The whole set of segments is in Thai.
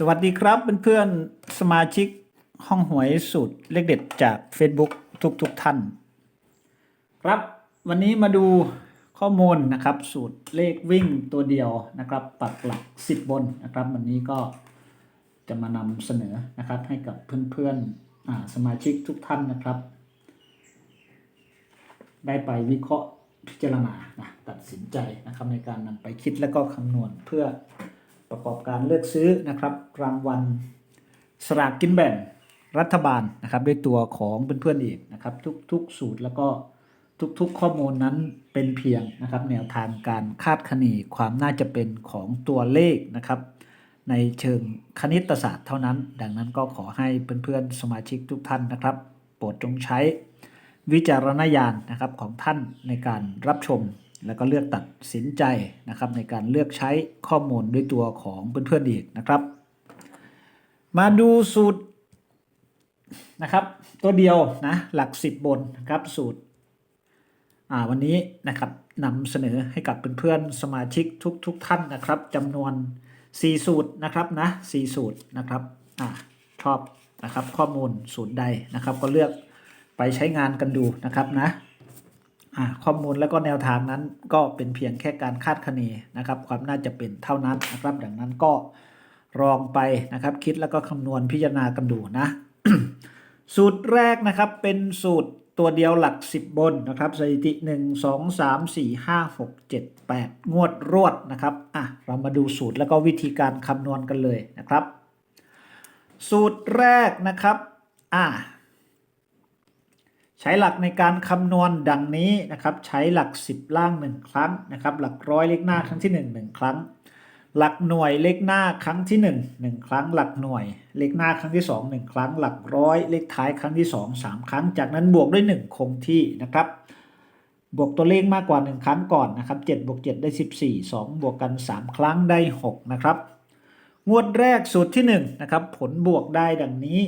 สวัสดีครับเพื่อนๆสมาชิกห้องหวยสูตรเลขเด็ดจาก Facebook ทุกๆทท่าน ครับวันนี้มาดูข้อมูลนะครับสูตรเลขวิ่งตัวเดียวนะครับ ปักหลัก 10 บนนะครับ วันนี้ก็จะมานำเสนอนะครับให้กับเพื่อนๆอ่าสมาชิกทุกท่านนะครับ ได้ไปวิเคราะห์พิจารณานะตัดสินใจนะครับในการนำไปคิดและก็คำนวณเพื่อ ประกอบการเลือกซื้อนะครับ รางวัลสลากกินแบ่งรัฐบาลนะครับ ด้วยตัวของเพื่อนๆอีกนะครับ ทุกๆสูตรแล้วก็ทุกๆข้อมูลนั้นเป็นเพียงนะครับ แนวทางการคาดคะเนความน่าจะเป็นของตัวเลขนะครับ ในเชิงคณิตศาสตร์เท่านั้น ดังนั้นก็ขอให้เพื่อนๆสมาชิกทุกท่านนะครับ โปรดจงใช้วิจารณญาณนะครับของท่านในการรับชม แล้วก็เลือกตัดสินใจนะครับในการเลือกใช้ข้อมูลด้วยตัวของเพื่อนๆอีกนะครับ มาดูสูตรนะครับ ตัวเดียวนะหลัก 10 บนนะครับสูตรอ่าวันนี้นะครับนำเสนอให้กับเพื่อนๆสมาชิกทุกๆทท่านนะครับจำนวน 4 สูตรนะครับนะ4สูตรนะครับอ่าชอบนะครับข้อมูลสูตรใดนะครับ ก็เลือกไปใช้งานกันดูนะครับนะ ข้อมูลแล้วก็แนวทางนั้นก็เป็นเพียงแค่การคาดคะเนนะครับ ความน่าจะเป็นเท่านั้นนะครับ ดังนั้นก็ลองไปนะครับ คิดแล้วก็คำนวณพิจารณากันดูนะ สูตรแรกนะครับเป็นสูตรตัวเดียวหลัก 10 บนนะครับสถิติ 1 2 3 4 5 6 7 8 งวดรวดนะครับอะเรามาดูสูตรแล้วก็วิธีการคำนวณกันเลยนะครับ สูตรแรกนะครับอะ ใช้หลักในการคำนวณดังนี้นะครับ ใช้หลัก 10 ล่าง 1 ครั้งนะครับ หลักร้อยเลขหน้าครั้งที่ 1 1 ครั้ง หลักหน่วยเลขหน้าครั้งที่ 1 1 ครั้ง หลักหน่วย เลขหน้าครั้งที่ 2 1 ครั้ง หลักร้อยเลขท้ายครั้งที่ 2 3 ครั้ง จากนั้นบวกด้วย 1 คงที่นะครับบวกตัวเลขมากกว่า 1 ครั้งก่อนนะครับ7บวก7ได้ 14 2 บวกกัน 3 ครั้งได้ 6 นะครับ งวดแรกสูตรที่1นะครับผลบวกได้ดังนี้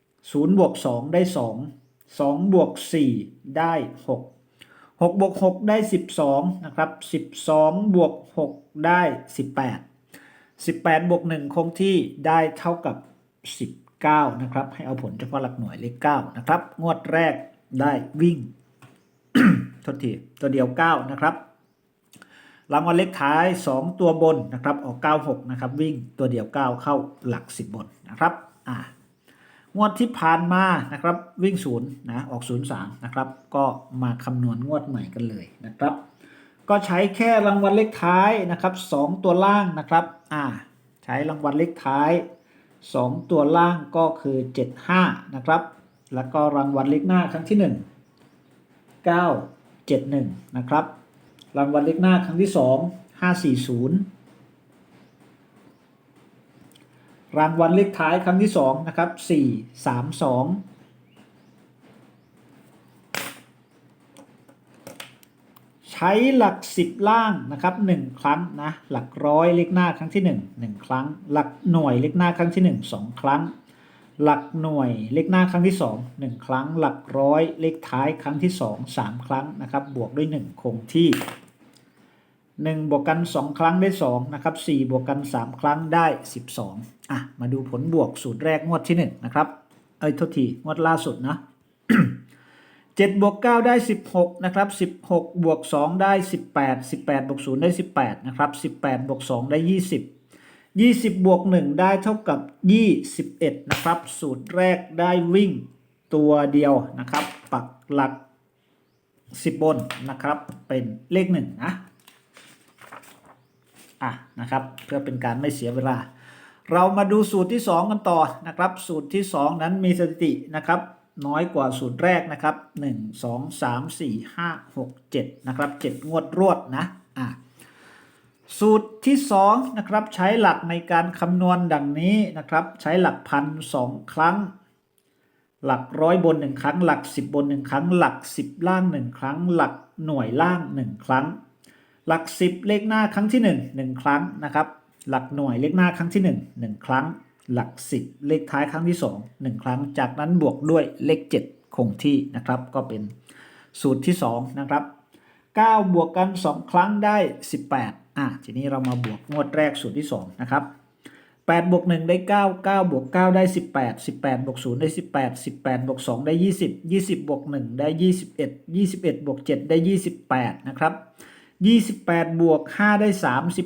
0 บวก 2 ได้ 2 2บวก4ได้ 6 6บวก6ได้ 12นะครับ 12 บวก 6 ได้ 18 18 บวก 1 คงที่ได้เท่ากับ 19 นะครับ ให้เอาผลเฉพาะหลักหน่วยเลข9นะครับ งวดแรกได้วิ่งทษทีตัวเดียว 9 นะครับรางวัลเลขท้าย 2 ตัวบนนะครับ ออก 96 นะครับ วิ่งตัวเดียว 9 เข้าหลัก 10 บนนะครับ อ่า งวดที่ผ่านมานะครับวิ่งศูนย์นะออก03นะครับก็มาคำนวณงวดใหม่กันเลยนะครับ ก็ใช้แค่รางวัลเลขท้ายนะครับ 2 ตัวล่างนะครับอ่าใช้รางวัลเลขท้าย 2 ตัวล่างก็คือ 75 นะครับ แล้วก็รางวัลเลขหน้าครั้งที่ 1 971 นะครับ รางวัลเลขหน้าครั้งที่ 2 540 รางวัลเลขท้ายครั้งที่2นะครับ432ใช้หลัก10ล่างนะครับ1ครั้งนะหลักร้อยเลขหน้าครั้งที่1 1ครั้ง หลักหน่วยเลขหน้าครั้งที่1 2ครั้ง หลักหน่วยเลขหน้าครั้งที่2 1ครั้ง หลักร้อยเลขท้ายครั้งที่2 3ครั้งนะครับบวกด้วย1คงที่ 1 บวกกัน 2 ครั้งได้ 2 นะครับ 4 บวกกัน 3 ครั้งได้ 12 อะ มาดูผลบวกสูตรแรกงวดที่ 1 นะครับ เอ้ยโทษที งวดล่าสุดนะ 7 บวก 9 ได้ 16 นะครับ 16 บวก 2 ได้ 18 18 บวก 0 ได้ 18 นะครับ 18 บวก 2 ได้ 20 20 บวก 1 ได้เท่ากับ 21 นะครับ สูตรแรกได้วิ่งตัวเดียวนะครับ ปักหลัก 10 บนนะครับ เป็นเลข 1 นะ อะนะครับ เพื่อเป็นการไม่เสียเวลา เรามาดูสูตรที่ 2 กันต่อนะครับ สูตรที่ 2 นั้นมีสถิตินะครับน้อยกว่าสูตรแรกนะครับ 1 2 3 4 5 6 7นะครับ 7 งวดรวดนะอะสูตรที่2นะครับใช้หลักในการคำนวณดังนี้นะครับ ใช้หลักพันสองครั้ง หลักร้อยบน1ครั้ง หลัก 10 บน1ครั้ง หลัก 10 ล่าง1ครั้ง หลักหน่วยล่าง1ครั้ง หลัก 10 เลขหน้าครั้งที่ 1 1 ครั้งนะครับ หลักหน่วยเลขหน้าครั้งที่ 1 1 ครั้ง หลัก 10 เลขท้ายครั้งที่ 2 1 ครั้ง จากนั้นบวกด้วยเลข 7 คงที่นะครับ ก็เป็นสูตรที่ 2 นะครับ 9 บวกกัน 2 ครั้งได้ 18อะทีนี้เรามาบวกงวดแรกสูตรที่ 2 นะครับ8บวก1ได้ 9 9บวก9ได้ 18 18บวก0ได้ 18 18บวก2ได้ 20 20บวก1ได้ 21 21บวก7ได้ 28 นะครับ 28 บวก 5 ได้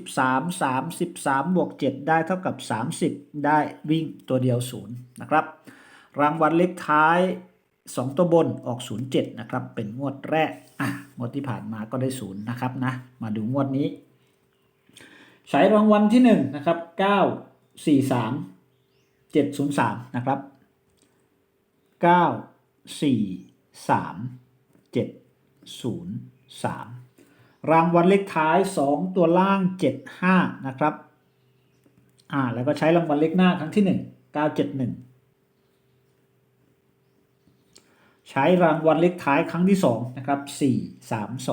33 33 บวก 7 ได้เท่ากับ 30 ได้วิ่งตัวเดียว 0 นะครับ รางวัลเลขท้าย 2 ตัวบนออก 07 นะครับ เป็นงวดแรก อะ งวดที่ผ่านมาก็ได้ 0 นะครับนะ มาดูงวดนี้ ใช้รางวัลที่ 1 นะครับ 9 4 3 7 0 3 นะครับ 9 4 3 7 0 3 รางวัลเลขท้าย 2 ตัวล่าง 75 นะครับอ่าแล้วก็ใช้รางวัลเลขหน้าครั้งที่ 1 971 ใช้รางวัลเลขท้ายครั้งที่ 2 นะครับ 4 3 2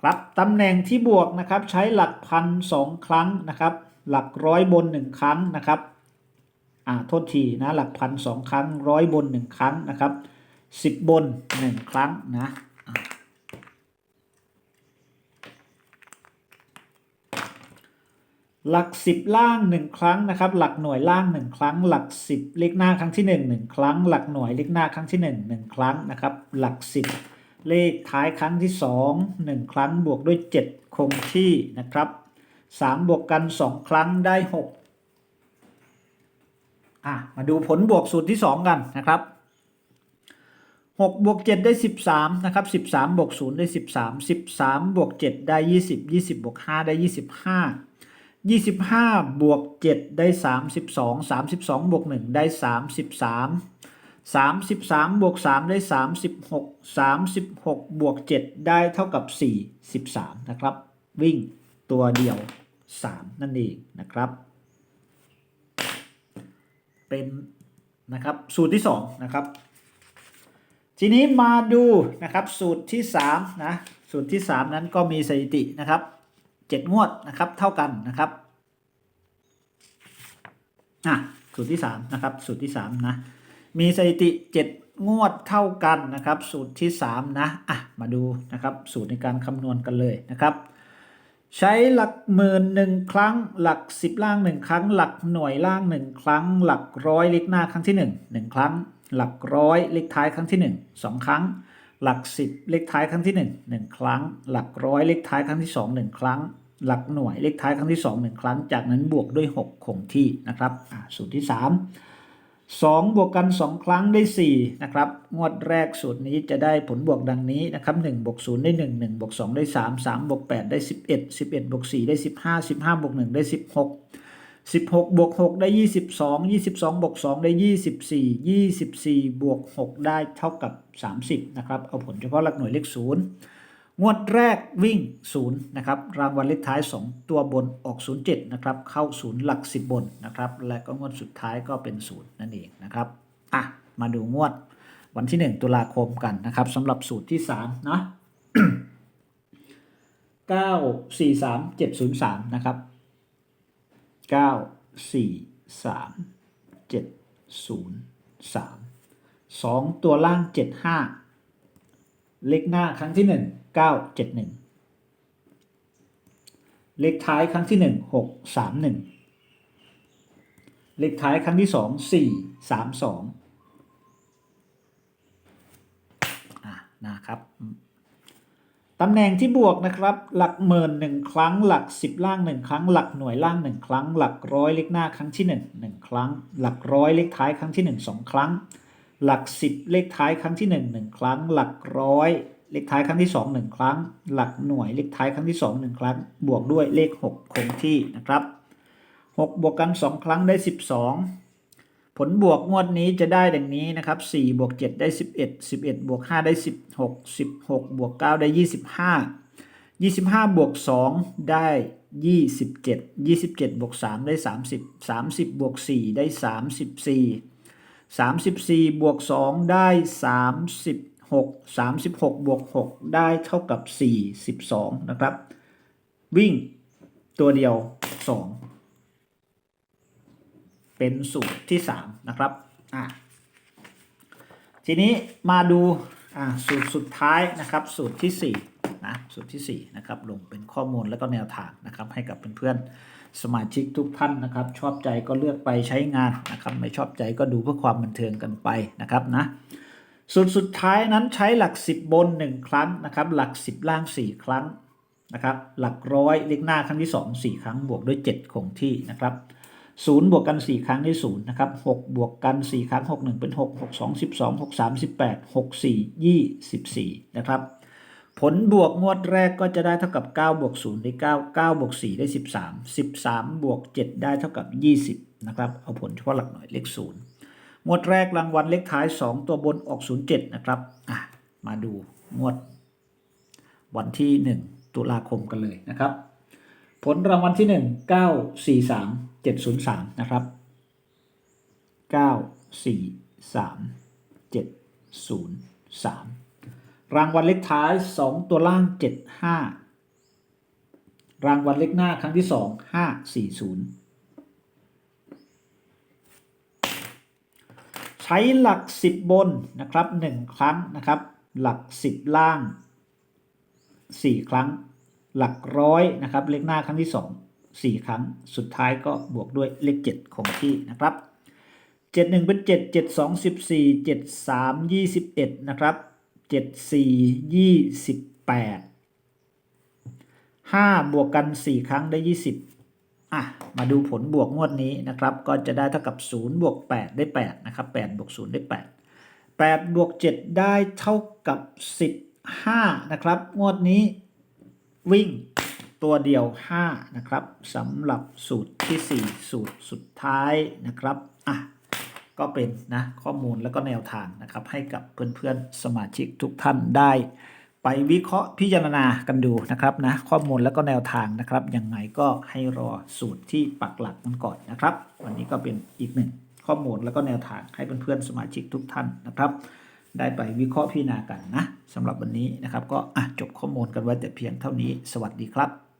ครับตำแหน่งที่บวกนะครับใช้หลักพันสองครั้งนะครับ หลักร้อยบนหนึ่งครั้งนะครับอ่าโทษทีนะหลักพันสองครั้งร้อยบนหนึ่งครั้งนะครับ สิบบนหนึ่งครั้งนะหลักสิบล่างหนึ่งครั้งนะครับ หลักหน่วยล่างหนึ่งครั้ง หลักสิบเลขหน้าครั้งที่หนึ่งหนึ่งครั้ง หลักหน่วยเลขหน้าครั้งที่หนึ่งหนึ่งครั้งนะครับ หลักสิบเลขท้ายครั้งที่สองหนึ่งครั้งบวกด้วยเจ็ดคงที่นะครับสามบวกกันสองครั้งได้หกอะมาดูผลบวกสูตรที่สองกันนะครับ หกบวกเจ็ดได้สิบสามนะครับสิบสามบวกศูนย์ได้สิบสามสิบสามบวกเจ็ดได้ยี่สิบยี่สิบบวกห้าได้ยี่สิบห้ายี่สิบห้าบวกเจ็ดได้สามสิบสองสามสิบสองบวกหนึ่งได้สามสิบสามสามสิบสามบวกสามได้สามสิบหกสามสิบหกบวกเจ็ดได้เท่ากับสี่สิบสามนะครับ วิ่งตัวเดียวสามนั่นเองนะครับ เป็นนะครับสูตรที่สองนะครับ ทีนี้มาดูนะครับสูตรที่สามนะสูตรที่สามนั้นก็มีสถิตินะครับเจ็ดงวดนะครับเท่ากันนะครับอะสูตรที่สามนะครับสูตรที่สามนะมีสถิติเจ็ดงวดเท่ากันนะครับ สูตรที่สามนะอะมาดูนะครับสูตรในการคำนวณกันเลยนะครับใช้หลักหมื่นหนึ่งครั้ง หลักสิบล่างหนึ่งครั้ง หลักหน่วยล่างหนึ่งครั้ง หลักร้อยเลขหน้าครั้งที่หนึ่งหนึ่งครั้ง หลักร้อยเลขท้ายครั้งที่หนึ่งสองครั้ง หลักสิบเลขท้ายครั้งที่หนึ่งหนึ่งครั้ง หลักร้อยเลขท้ายครั้งที่สองหนึ่งครั้ง หลักหน่วยเลขท้ายครั้งที่สองหนึ่งครั้ง จากนั้นบวกด้วยหกคงที่นะครับอ่าสูตรที่สามสองบวกกันสองครั้งได้สี่นะครับ งวดแรกสูตรนี้จะได้ผลบวกดังนี้นะครับหนึ่งบวกศูนย์ได้หนึ่งหนึ่งบวกสองได้สามสามบวกแปดได้สิบเอ็ดสิบเอ็ดบวกสี่ได้สิบห้าสิบห้าบวกหนึ่งได้สิ บหกสิบหกบวกหกได้ยี่สิบสองยี่สิบสองบวกสองได้ยี่สิบสี่ยี่สิบสี่บวกหกได้เท่ากับสามสิบนะครับ เอาผลเฉพาะหลักหน่วยเลขศูนย์งวดแรกวิ่งศูนย์นะครับ รางวัลเลขท้ายสองตัวบนออกศูนย์เจ็ดนะครับ เข้าศูนย์หลักสิบบนนะครับ และก็งวดสุดท้ายก็เป็นศูนย์นั่นเองนะครับ อะ มาดูงวดวันที่ 1 ตุลาคมกันนะครับสำหรับสูตรที่ 3 นะ 9 4 3 7 0 3 นะครับ 9 4 3 7 0 3 2ตัวล่าง75เลขหน้าครั้งที่1 9 7 1เลขท้ายครั้งที่1 6 3 1เลขท้ายครั้งที่2 4 3 2อะนะครับ ตำแหน่งที่บวกนะครับ หลักหมื่นหนึ่งครั้ง หลักสิบล่างหนึ่งครั้ง หลักหน่วยล่างหนึ่งครั้ง หลักร้อยเลขหน้าครั้งที่หนึ่งหนึ่งครั้ง หลักร้อยเลขท้ายครั้งที่หนึ่งสองครั้ง หลักสิบเลขท้ายครั้งที่หนึ่งหนึ่งครั้ง หลักร้อยเลขท้ายครั้งที่สองหนึ่งครั้ง หลักหน่วยเลขท้ายครั้งที่สองหนึ่งครั้ง บวกด้วยเลขหกคงที่นะครับหกบวกกันสองครั้งได้สิบสอง ผลบวกงวดนี้จะได้ดังนี้นะครับ4บวก7ได้ 11 11บวก5ได้ 16 16บวก9ได้ 25 25บวก2ได้ 27 27บวก3ได้ 30 30บวก4ได้ 34 34บวก2ได้ 36 36บวก6ได้เท่ากับ 42 นะครับ วิ่งตัวเดียว 2 เป็นสูตรที่ 3 นะครับอะทีนี้มาดูอ่าสูตรสุดท้ายนะครับ สูตรที่นะสูตรที่4นะครับลงเป็นข้อมูลแล้วก็แนวทางนะครับ ให้กับเพื่อนๆสมาชิกทุกท่านนะครับ ชอบใจก็เลือกไปใช้งานนะครับไม่ชอบใจก็ดูเพื่อความบันเทิงกันไปนะครับนะสูตรสุดท้ายนั้นใช้หลัก 10 บน 1 ครั้งนะครับ หลัก 10 ล่าง 4 ครั้งนะครับ หลักร้อยเลขหน้าครั้งที่ 2 4 ครั้งบวกด้วย 7 คงที่นะครับ 0บวกกัน4ครั้งได้0นะครับ6บวกกัน4ครั้ง6 1เป็น6 6 2 12 6 3 18 6 4 24นะครับ ผลบวกงวดแรกก็จะได้เท่ากับ9บวก0ได้9 9บวก4ได้13 13บวก7ได้เท่ากับ20นะครับ เอาผลเฉพาะหลักหน่วยเลข0งวดแรกรางวัลเลขท้าย2ตัวบนออก07นะครับอะมาดูงวดวันที่1ตุลาคมกันเลยนะครับ ผลรางวัลที่1 9 4 3 7 0 3นะครับ9 4 3 7 0 3รางวัลเลขท้าย2ตัวล่าง7 5รางวัลเลขหน้าครั้งที่2 5 4 0ใช้หลัก10บนนะครับ1ครั้งนะครับ หลัก10ล่าง4ครั้ง หลักร้อยนะครับเลขหน้าครั้งที่ 2 4 ครั้ง สุดท้ายก็บวกด้วยเลข7คงที่นะครับ7 1เป็น7 7 2 14 7 3 21นะครับ7 4 28 5 บวกกัน 4 ครั้งได้ 20อะมาดูผลบวกงวดนี้นะครับ ก็จะได้เท่ากับ 0 บวก 8 ได้ 8 นะครับ 8 บวก 0 ได้ 8 8 บวก 7 ได้เท่ากับ 15 นะครับ งวดนี้ วิ่งตัวเดียว 5 นะครับสำหรับสูตรที่ 4 สูตรสุดท้ายนะครับอะก็เป็นนะข้อมูลแล้วก็แนวทางนะครับให้กับเพื่อนๆสมาชิกทุกท่านได้ ไปวิเคราะห์พิจารณากันดูนะครับนะข้อมูลแล้วก็แนวทางนะครับยังไงก็ให้รอสูตรที่ปักหลักมันก่อนนะครับ วันนี้ก็เป็นอีกหนึ่งข้อมูลแล้วก็แนวทางให้เพื่อนๆสมาชิกทุกท่านนะครับ ได้ไปวิเคราะห์พิจารณากันนะสำหรับวันนี้นะครับ ก็จบข้อมูลกันไว้แต่เพียงเท่านี้ สวัสดีครับ